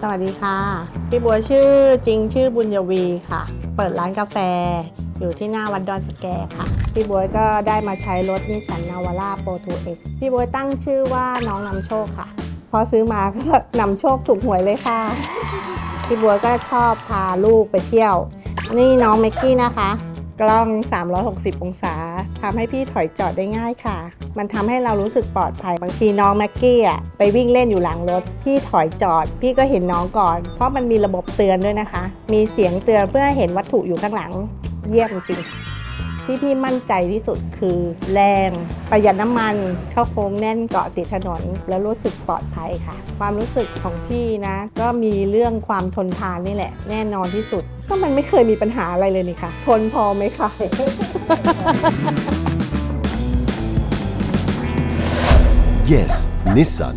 สวัสดีค่ะ พี่บัวชื่อจริงชื่อบุญยวีค่ะ เปิดร้านกาแฟอยู่ที่หน้าวัดดอนสแกค่ะ พี่บัวก็ได้มาใช้รถนิสสันนาวาร่าโปร 2X พี่บัวตั้งชื่อว่าน้องนำโชคค่ะ พอซื้อมาก็นำโชคถูกหวยเลยค่ะ พี่บัวก็ชอบพาลูกไปเที่ยว นี่น้องเมกกี้นะคะ กล้อง 360 องศาทำให้พี่ถอยจอดได้ง่ายค่ะ มันทำให้เรารู้สึกปลอดภัย บางทีน้องแม็กกี้อะไปวิ่งเล่นอยู่หลังรถ พี่ถอยจอด พี่ก็เห็นน้องก่อน เพราะมันมีระบบเตือนด้วยนะคะ มีเสียงเตือนเพื่อเห็นวัตถุอยู่ข้างหลัง เยี่ยมจริง ที่พี่มั่นใจที่สุดคือแรง ประหยัดน้ำมัน เข้าโค้งแน่นเกาะติดถนน แล้วรู้สึกปลอดภัยค่ะ ความรู้สึกของพี่นะ ก็มีเรื่องความทนทานนี่แหละ แน่นอนที่สุด ก็มันไม่เคยมีปัญหาอะไรเลยนี่ค่ะ ทนพอไหมคะ Yes Nissan